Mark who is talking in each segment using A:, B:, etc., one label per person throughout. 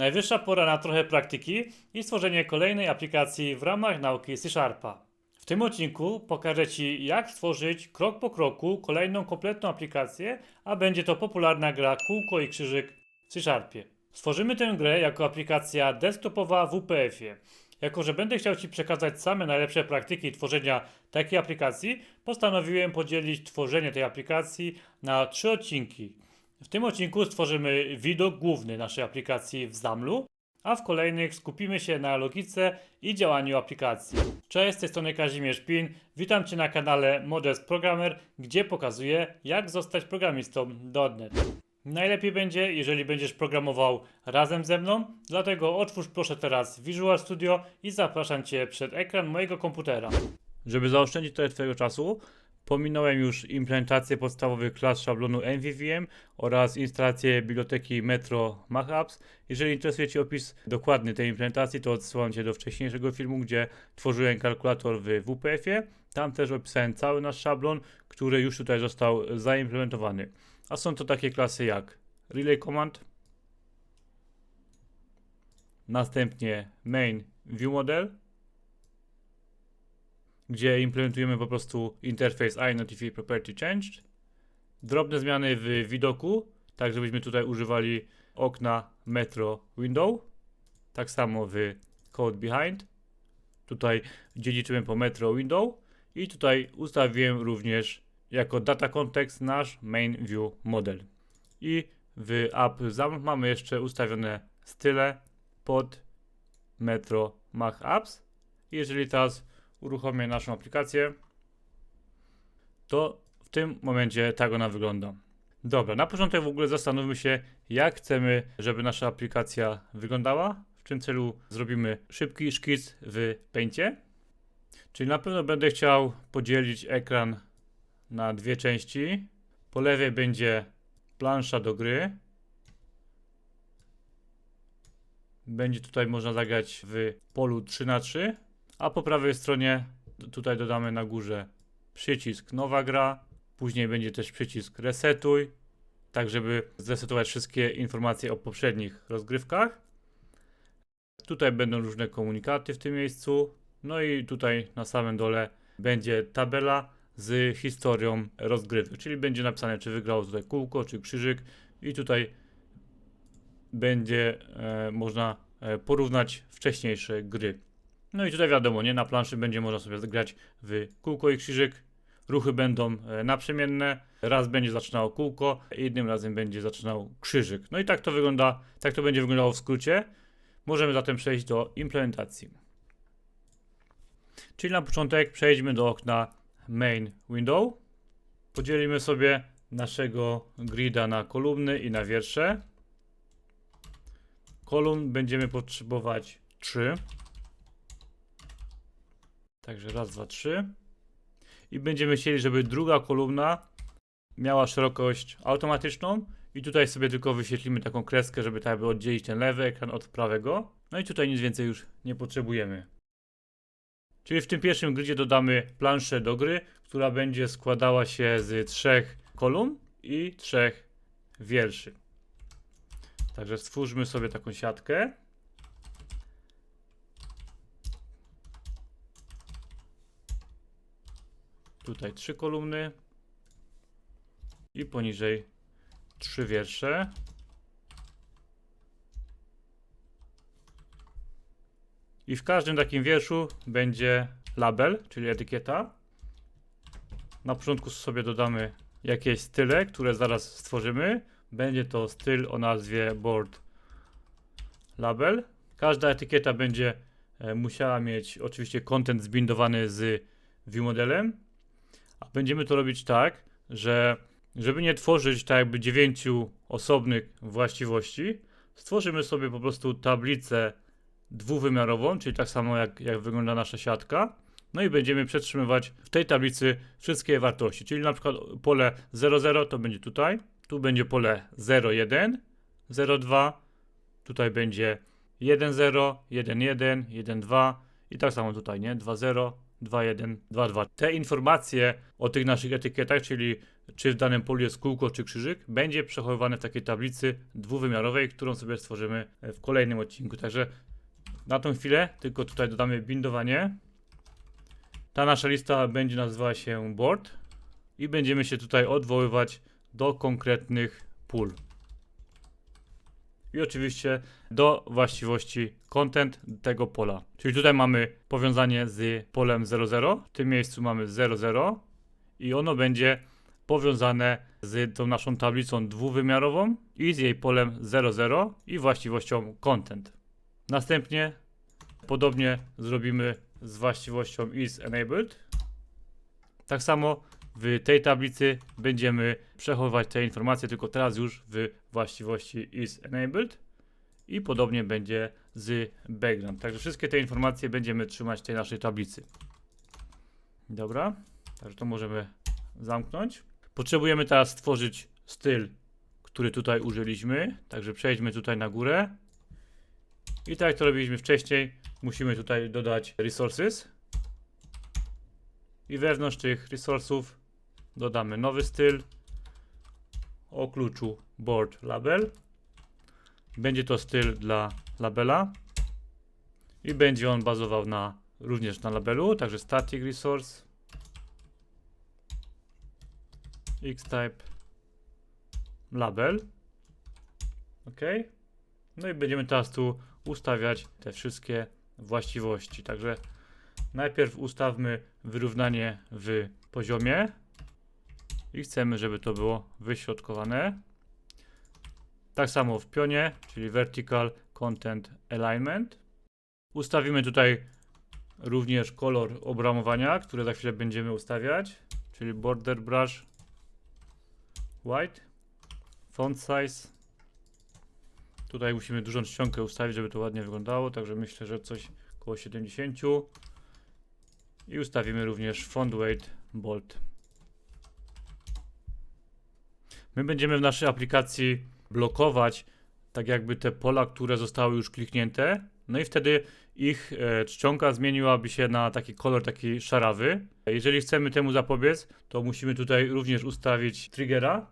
A: Najwyższa pora na trochę praktyki i stworzenie kolejnej aplikacji w ramach nauki C Sharpa. W tym odcinku pokażę Ci, jak stworzyć krok po kroku kolejną kompletną aplikację, a będzie to popularna gra Kółko i Krzyżyk w C Sharpie. Stworzymy tę grę jako aplikacja desktopowa w WPF-ie. Jako, że będę chciał Ci przekazać same najlepsze praktyki tworzenia takiej aplikacji, postanowiłem podzielić tworzenie tej aplikacji na trzy odcinki. W tym odcinku stworzymy widok główny naszej aplikacji w Zamlu, a w kolejnych skupimy się na logice i działaniu aplikacji. Cześć, z tej strony Kazimierz Pin. Witam Cię na kanale Modest Programmer, gdzie pokazuję, jak zostać programistą .NET. Najlepiej będzie, jeżeli będziesz programował razem ze mną, dlatego otwórz proszę teraz Visual Studio i zapraszam Cię przed ekran mojego komputera. Żeby zaoszczędzić trochę Twojego czasu, pominąłem już implementację podstawowych klas szablonu MVVM oraz instalację biblioteki Metro MacApps. Jeżeli interesuje Cię opis dokładny tej implementacji, to odsyłam Cię do wcześniejszego filmu, gdzie tworzyłem kalkulator w WPF-ie. Tam też opisałem cały nasz szablon, który już tutaj został zaimplementowany. A są to takie klasy jak Relay Command, następnie Main View Model, gdzie implementujemy po prostu interfejs iNotify Property Changed, drobne zmiany w widoku, tak żebyśmy tutaj używali okna Metro Window, tak samo w Code Behind, tutaj dziedziczymy po Metro Window i tutaj ustawiłem również jako data context nasz main view model. I w app mamy jeszcze ustawione style pod Metro Mac Apps. Jeżeli teraz uruchomię naszą aplikację, to w tym momencie tak ona wygląda. Dobra, na początek w ogóle zastanówmy się, jak chcemy, żeby nasza aplikacja wyglądała. W tym celu zrobimy szybki szkic w Paintie. Czyli na pewno będę chciał podzielić ekran na dwie części. Po lewej będzie plansza do gry. Będzie tutaj można zagrać w polu 3 na 3 a po prawej stronie tutaj dodamy na górze przycisk nowa gra. Później będzie też przycisk resetuj, tak żeby zresetować wszystkie informacje o poprzednich rozgrywkach. Tutaj będą różne komunikaty w tym miejscu. No i tutaj na samym dole będzie tabela z historią rozgrywek, czyli będzie napisane, czy wygrało tutaj kółko, czy krzyżyk i tutaj będzie e, można e, porównać wcześniejsze gry. No i tutaj wiadomo, nie na planszy będzie można sobie grać w kółko i krzyżyk. Ruchy będą e, naprzemienne. Raz będzie zaczynało kółko, innym razem będzie zaczynał krzyżyk. No i tak to wygląda, tak to będzie wyglądało w skrócie. Możemy zatem przejść do implementacji. Czyli na początek przejdźmy do okna main window. Podzielimy sobie naszego grida na kolumny i na wiersze. Kolumn będziemy potrzebować 3. Także raz, dwa, trzy. I będziemy chcieli, żeby druga kolumna miała szerokość automatyczną. I tutaj sobie tylko wyświetlimy taką kreskę, żeby tak by oddzielić ten lewy ekran od prawego. No i tutaj nic więcej już nie potrzebujemy. Czyli w tym pierwszym gridzie dodamy planszę do gry, która będzie składała się z trzech kolumn i trzech wierszy. Także stwórzmy sobie taką siatkę. Tutaj trzy kolumny i poniżej trzy wiersze. I w każdym takim wierszu będzie label, czyli etykieta. Na początku sobie dodamy jakieś style, które zaraz stworzymy. Będzie to styl o nazwie board label. Każda etykieta będzie e, musiała mieć oczywiście content zbindowany z viewmodelem. A będziemy to robić tak, że żeby nie tworzyć tak jakby dziewięciu osobnych właściwości, stworzymy sobie po prostu tablicę dwuwymiarową, czyli tak samo jak, jak wygląda nasza siatka. No i będziemy przetrzymywać w tej tablicy wszystkie wartości, czyli na przykład pole 00 to będzie tutaj, tu będzie pole 01, 02, tutaj będzie 10, 11, 12 i tak samo tutaj, nie? 20, 2.1, 2.2. Te informacje o tych naszych etykietach, czyli czy w danym polu jest kółko czy krzyżyk, będzie przechowywane w takiej tablicy dwuwymiarowej, którą sobie stworzymy w kolejnym odcinku. Także na tą chwilę tylko tutaj dodamy bindowanie. Ta nasza lista będzie nazywała się board i będziemy się tutaj odwoływać do konkretnych pól. I oczywiście do właściwości content tego pola. Czyli tutaj mamy powiązanie z polem 00. W tym miejscu mamy 00 i ono będzie powiązane z tą naszą tablicą dwuwymiarową i z jej polem 00 i właściwością content. Następnie podobnie zrobimy z właściwością is enabled. Tak samo w tej tablicy będziemy przechowywać te informacje, tylko teraz już w właściwości is enabled i podobnie będzie z background. Także wszystkie te informacje będziemy trzymać w tej naszej tablicy. Dobra, także to możemy zamknąć. Potrzebujemy teraz stworzyć styl, który tutaj użyliśmy. Także przejdźmy tutaj na górę. I tak jak to robiliśmy wcześniej, musimy tutaj dodać resources. I wewnątrz tych resursów dodamy nowy styl o kluczu board label. Będzie to styl dla labela i będzie on bazował na również na labelu, także static resource xtype label. OK. No i będziemy teraz tu ustawiać te wszystkie właściwości. Także najpierw ustawmy wyrównanie w poziomie i chcemy, żeby to było wyśrodkowane. Tak samo w pionie, czyli vertical content alignment. Ustawimy tutaj również kolor obramowania, które za chwilę będziemy ustawiać, czyli border brush white, font size. Tutaj musimy dużą czcionkę ustawić, żeby to ładnie wyglądało, także myślę, że coś około 70. I ustawimy również font weight bold. My będziemy w naszej aplikacji blokować tak jakby te pola, które zostały już kliknięte. No i wtedy ich e, czcionka zmieniłaby się na taki kolor taki szarawy. Jeżeli chcemy temu zapobiec, to musimy tutaj również ustawić triggera,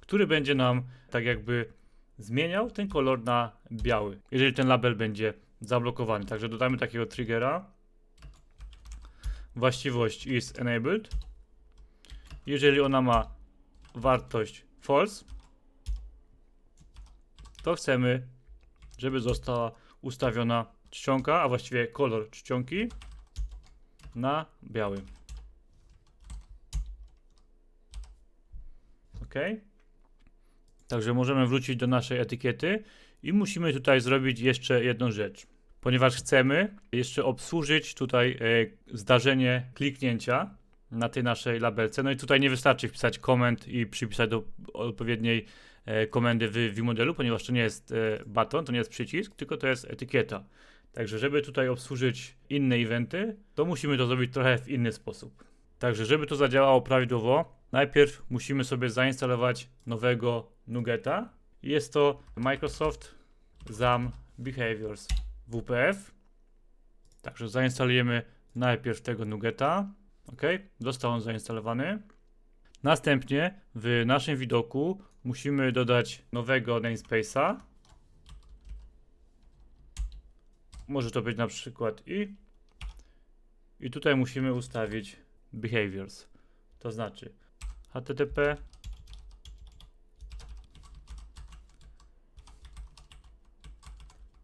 A: który będzie nam tak jakby zmieniał ten kolor na biały, jeżeli ten label będzie zablokowany. Także dodamy takiego triggera. Właściwość is enabled. Jeżeli ona ma wartość false, to chcemy, żeby została ustawiona czcionka, a właściwie kolor czcionki na biały. OK. Także możemy wrócić do naszej etykiety i musimy tutaj zrobić jeszcze jedną rzecz. Ponieważ chcemy jeszcze obsłużyć tutaj e, zdarzenie kliknięcia na tej naszej labelce. No i tutaj nie wystarczy wpisać komend i przypisać do odpowiedniej e, komendy w vModelu, ponieważ to nie jest e, baton, to nie jest przycisk, tylko to jest etykieta. Także żeby tutaj obsłużyć inne eventy, to musimy to zrobić trochę w inny sposób. Także żeby to zadziałało prawidłowo, najpierw musimy sobie zainstalować nowego Nugeta. Jest to Microsoft ZAM Behaviors WPF. Także zainstalujemy najpierw tego Nugeta. OK, został on zainstalowany. Następnie w naszym widoku musimy dodać nowego namespace'a. Może to być na przykład i. I tutaj musimy ustawić behaviors. To znaczy http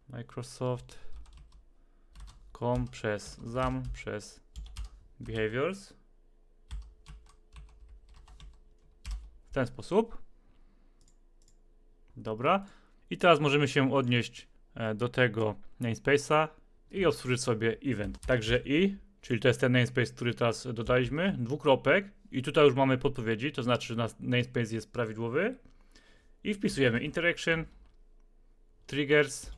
A: Microsoft.com przez ZAM przez behaviors w ten sposób. Dobra. I teraz możemy się odnieść e, do tego namespace'a i obsłużyć sobie event. Także i, czyli to jest ten namespace, który teraz dodaliśmy, dwukropek i tutaj już mamy podpowiedzi, to znaczy, że nasz namespace jest prawidłowy i wpisujemy interaction, triggers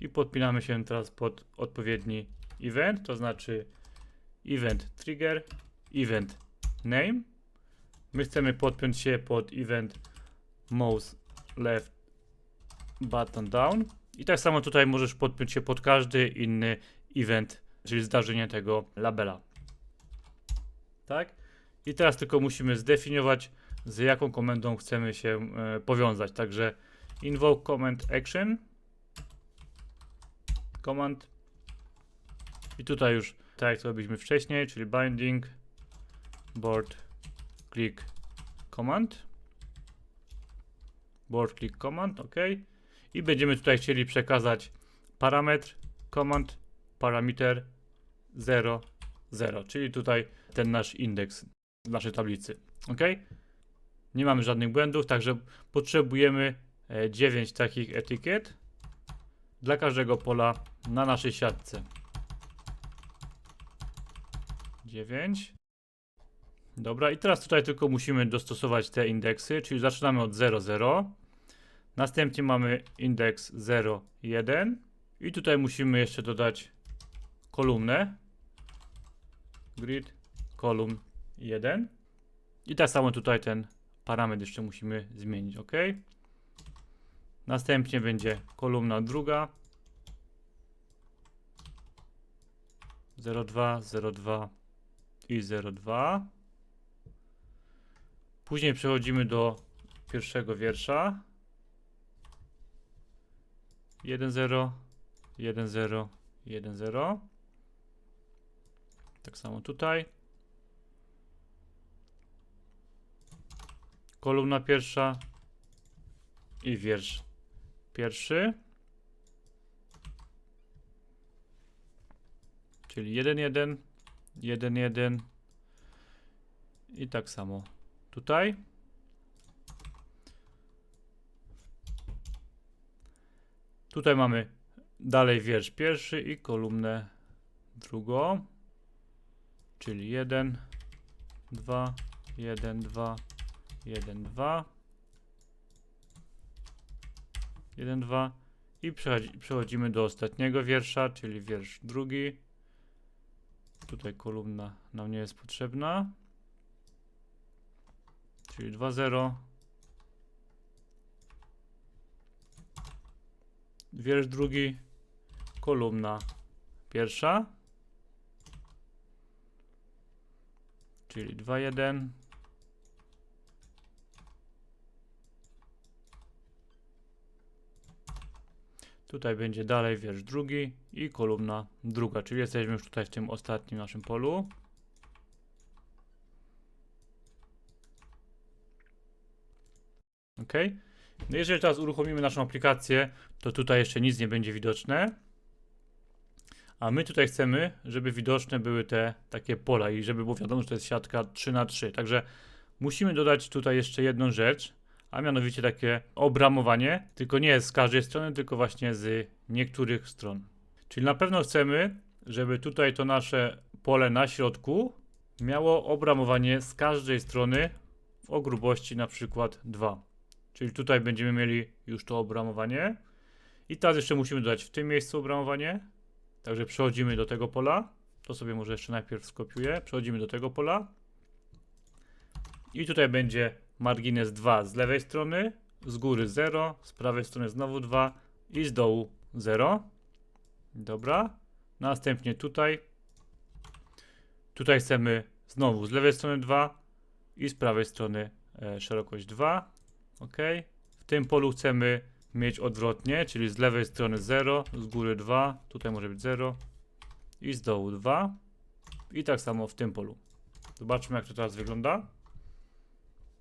A: i podpinamy się teraz pod odpowiedni event, to znaczy event trigger, event name. My chcemy podpiąć się pod event mouse left button down. I tak samo tutaj możesz podpiąć się pod każdy inny event, czyli zdarzenie tego labela. Tak? I teraz tylko musimy zdefiniować, z jaką komendą chcemy się e, powiązać. Także invoke command action command i tutaj już tak jak to robiliśmy wcześniej, czyli binding board click command. Board click command, ok. I będziemy tutaj chcieli przekazać parametr command parameter 0 0, czyli tutaj ten nasz indeks w naszej tablicy, ok. Nie mamy żadnych błędów, także potrzebujemy e, 9 takich etykiet dla każdego pola na naszej siatce. 9. Dobra, i teraz tutaj tylko musimy dostosować te indeksy, czyli zaczynamy od 0, 0. Następnie mamy indeks 0, 1. I tutaj musimy jeszcze dodać kolumnę. Grid, kolumn 1. I tak samo tutaj ten parametr jeszcze musimy zmienić, ok? Następnie będzie kolumna druga. 02, 02 i 02. Później przechodzimy do pierwszego wiersza. 1-0, 1-0, 1-0. Tak samo tutaj. Kolumna pierwsza i wiersz pierwszy. Czyli 1, 1, 1, 1 i tak samo. Tutaj. Tutaj mamy dalej wiersz pierwszy i kolumnę drugą, czyli 1, 2, 1, 2, 1, 2, 1, 2 i przechodzi, przechodzimy do ostatniego wiersza, czyli wiersz drugi. Tutaj kolumna nam nie jest potrzebna. Czyli 2, 0. Wiersz drugi, kolumna pierwsza. Czyli 2, 1. Tutaj będzie dalej wiersz drugi i kolumna druga, czyli jesteśmy już tutaj w tym ostatnim naszym polu. Ok. No jeżeli teraz uruchomimy naszą aplikację, to tutaj jeszcze nic nie będzie widoczne. A my tutaj chcemy, żeby widoczne były te takie pola i żeby było wiadomo, że to jest siatka 3 na 3 Także musimy dodać tutaj jeszcze jedną rzecz, a mianowicie takie obramowanie, tylko nie z każdej strony, tylko właśnie z niektórych stron. Czyli na pewno chcemy, żeby tutaj to nasze pole na środku miało obramowanie z każdej strony o grubości na przykład 2. Czyli tutaj będziemy mieli już to obramowanie. I teraz jeszcze musimy dodać w tym miejscu obramowanie. Także przechodzimy do tego pola. To sobie może jeszcze najpierw skopiuję. Przechodzimy do tego pola. I tutaj będzie margines 2 z lewej strony, z góry 0, z prawej strony znowu 2 i z dołu 0. Dobra. Następnie tutaj. Tutaj chcemy znowu z lewej strony 2 i z prawej strony e, szerokość 2. OK. W tym polu chcemy mieć odwrotnie, czyli z lewej strony 0, z góry 2, tutaj może być 0 i z dołu 2. I tak samo w tym polu. Zobaczmy jak to teraz wygląda.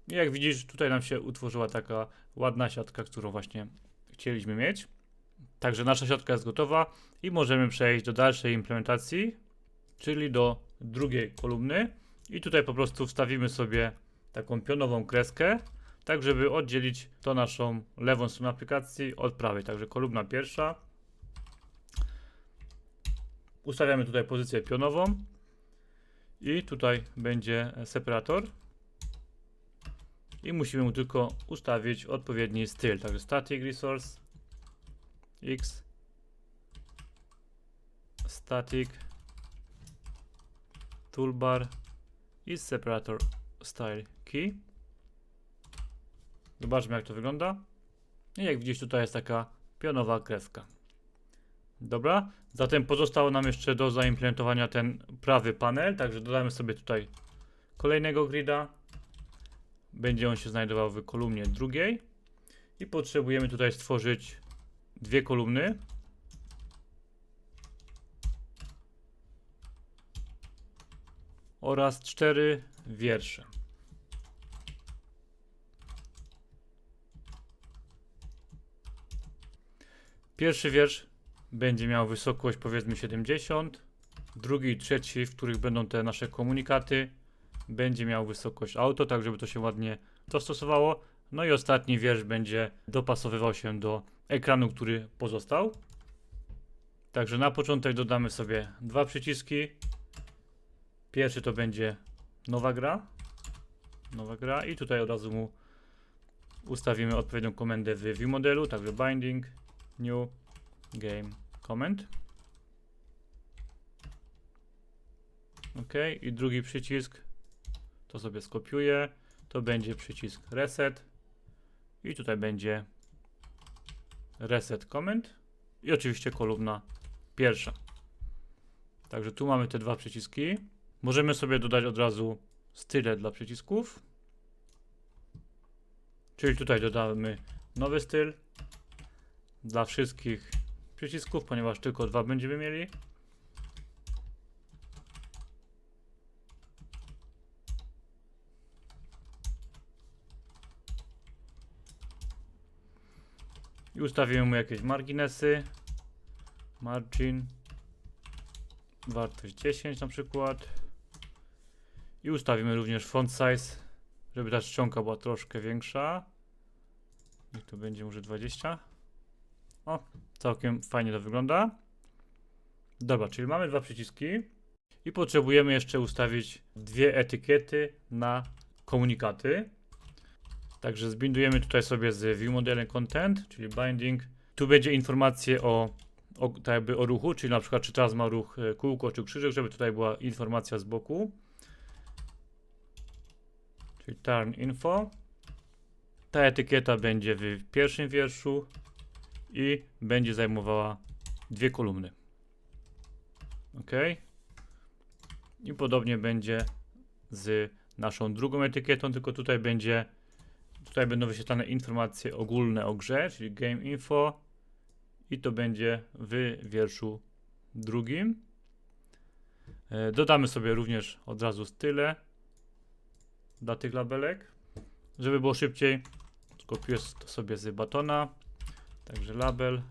A: I jak widzisz, tutaj nam się utworzyła taka ładna siatka, którą właśnie chcieliśmy mieć. Także nasza siatka jest gotowa i możemy przejść do dalszej implementacji, czyli do drugiej kolumny. I tutaj po prostu wstawimy sobie taką pionową kreskę, tak żeby oddzielić to naszą lewą stronę aplikacji od prawej. Także kolumna pierwsza. Ustawiamy tutaj pozycję pionową i tutaj będzie separator i musimy mu tylko ustawić odpowiedni styl. Także static resource x static toolbar i separator style key. Zobaczmy jak to wygląda. I jak widzisz tutaj jest taka pionowa kreska. Dobra, zatem pozostało nam jeszcze do zaimplementowania ten prawy panel, także dodamy sobie tutaj kolejnego grida. Będzie on się znajdował w kolumnie drugiej. I potrzebujemy tutaj stworzyć dwie kolumny. Oraz cztery wiersze. Pierwszy wiersz będzie miał wysokość powiedzmy 70. Drugi i trzeci, w których będą te nasze komunikaty, będzie miał wysokość auto, tak żeby to się ładnie dostosowało. No i ostatni wiersz będzie dopasowywał się do ekranu, który pozostał. Także na początek dodamy sobie dwa przyciski. Pierwszy to będzie nowa gra. Nowa gra i tutaj od razu mu ustawimy odpowiednią komendę w view modelu, także binding new game comment. OK, i drugi przycisk to sobie skopiuję. To będzie przycisk reset. I tutaj będzie reset comment. I oczywiście kolumna pierwsza. Także tu mamy te dwa przyciski. Możemy sobie dodać od razu style dla przycisków. Czyli tutaj dodamy nowy styl dla wszystkich przycisków, ponieważ tylko dwa będziemy mieli. I ustawimy mu jakieś marginesy. Margin. Wartość 10 na przykład. I ustawimy również font size, żeby ta czcionka była troszkę większa. Niech to będzie może 20. O, całkiem fajnie to wygląda. Dobra, czyli mamy dwa przyciski i potrzebujemy jeszcze ustawić dwie etykiety na komunikaty. Także zbindujemy tutaj sobie z view modelem content, czyli binding. Tu będzie informacje o, o, tak jakby o ruchu, czyli na przykład czy teraz ma ruch e, kółko czy krzyżyk, żeby tutaj była informacja z boku. Czyli turn info. Ta etykieta będzie w pierwszym wierszu i będzie zajmowała dwie kolumny. OK. I podobnie będzie z naszą drugą etykietą, tylko tutaj będzie tutaj będą wyświetlane informacje ogólne o grze, czyli game info i to będzie w wierszu drugim. E, Dodamy sobie również od razu style dla tych labelek, żeby było szybciej. Skopiuję to sobie z batona. Także label.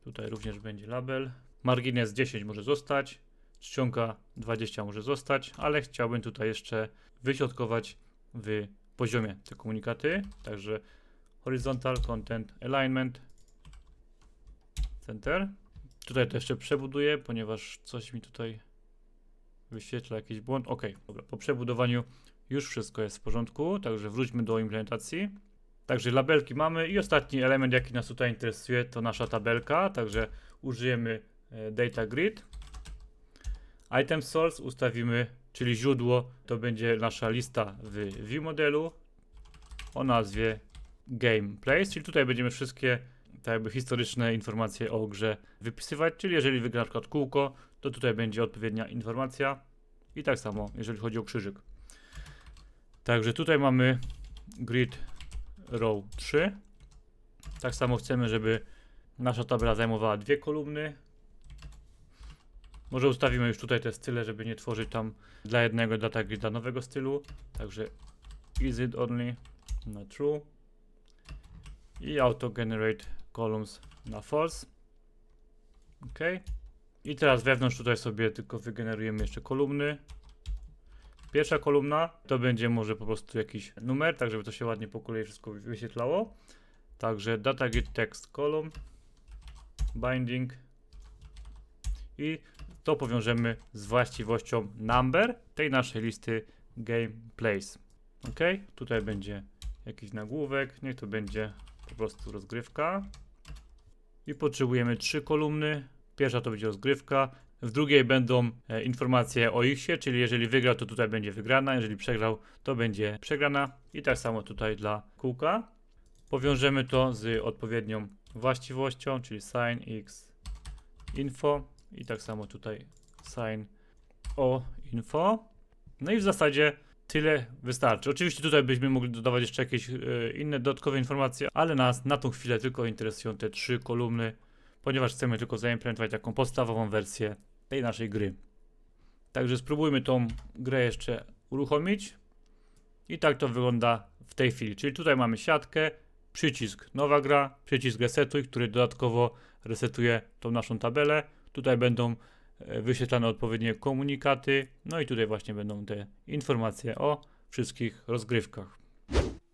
A: Tutaj również będzie label. Margines 10 może zostać. Czcionka 20 może zostać, ale chciałbym tutaj jeszcze wyśrodkować w poziomie te komunikaty. Także horizontal content alignment center. Tutaj to jeszcze przebuduję, ponieważ coś mi tutaj wyświetla jakiś błąd. Ok, dobra. Po przebudowaniu już wszystko jest w porządku, także wróćmy do implementacji. Także labelki mamy i ostatni element, jaki nas tutaj interesuje, to nasza tabelka. Także użyjemy e, data grid. Item source ustawimy, czyli źródło, to będzie nasza lista w view modelu o nazwie game czyli tutaj będziemy wszystkie tak jakby historyczne informacje o grze wypisywać, czyli jeżeli wygra na przykład kółko, to tutaj będzie odpowiednia informacja i tak samo jeżeli chodzi o krzyżyk. Także tutaj mamy grid row 3. Tak samo chcemy, żeby nasza tabela zajmowała dwie kolumny. Może ustawimy już tutaj te style, żeby nie tworzyć tam dla jednego data grida nowego stylu. Także is it only na true i auto generate columns na false. OK. I teraz wewnątrz tutaj sobie tylko wygenerujemy jeszcze kolumny. Pierwsza kolumna to będzie może po prostu jakiś numer, tak żeby to się ładnie po kolei wszystko wyświetlało. Także data grid text column binding i to powiążemy z właściwością number tej naszej listy game place. OK, tutaj będzie jakiś nagłówek, niech to będzie po prostu rozgrywka. I potrzebujemy trzy kolumny. Pierwsza to będzie rozgrywka, w drugiej będą e, informacje o ich się, czyli jeżeli wygrał, to tutaj będzie wygrana, jeżeli przegrał, to będzie przegrana. I tak samo tutaj dla kółka. Powiążemy to z odpowiednią właściwością, czyli sign x info i tak samo tutaj sign o info. No i w zasadzie tyle wystarczy. Oczywiście tutaj byśmy mogli dodawać jeszcze jakieś e, inne dodatkowe informacje, ale nas na tą chwilę tylko interesują te trzy kolumny, ponieważ chcemy tylko zaimplementować taką podstawową wersję tej naszej gry. Także spróbujmy tą grę jeszcze uruchomić. I tak to wygląda w tej chwili. Czyli tutaj mamy siatkę, przycisk nowa gra, przycisk resetuj, który dodatkowo resetuje tą naszą tabelę. Tutaj będą e, wyświetlane odpowiednie komunikaty. No i tutaj właśnie będą te informacje o wszystkich rozgrywkach.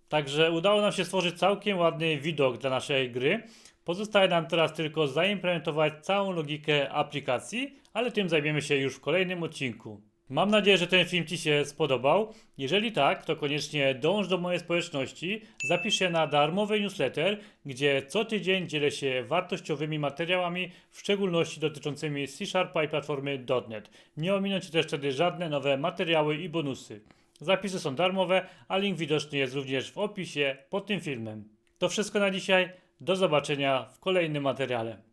A: Także udało nam się stworzyć całkiem ładny widok dla naszej gry. Pozostaje nam teraz tylko zaimplementować całą logikę aplikacji, ale tym zajmiemy się już w kolejnym odcinku. Mam nadzieję, że ten film Ci się spodobał. Jeżeli tak, to koniecznie dąż do mojej społeczności, zapisz się na darmowy newsletter, gdzie co tydzień dzielę się wartościowymi materiałami, w szczególności dotyczącymi C-Sharpa i platformy .NET. Nie ominą też wtedy żadne nowe materiały i bonusy. Zapisy są darmowe, a link widoczny jest również w opisie pod tym filmem. To wszystko na dzisiaj. Do zobaczenia w kolejnym materiale.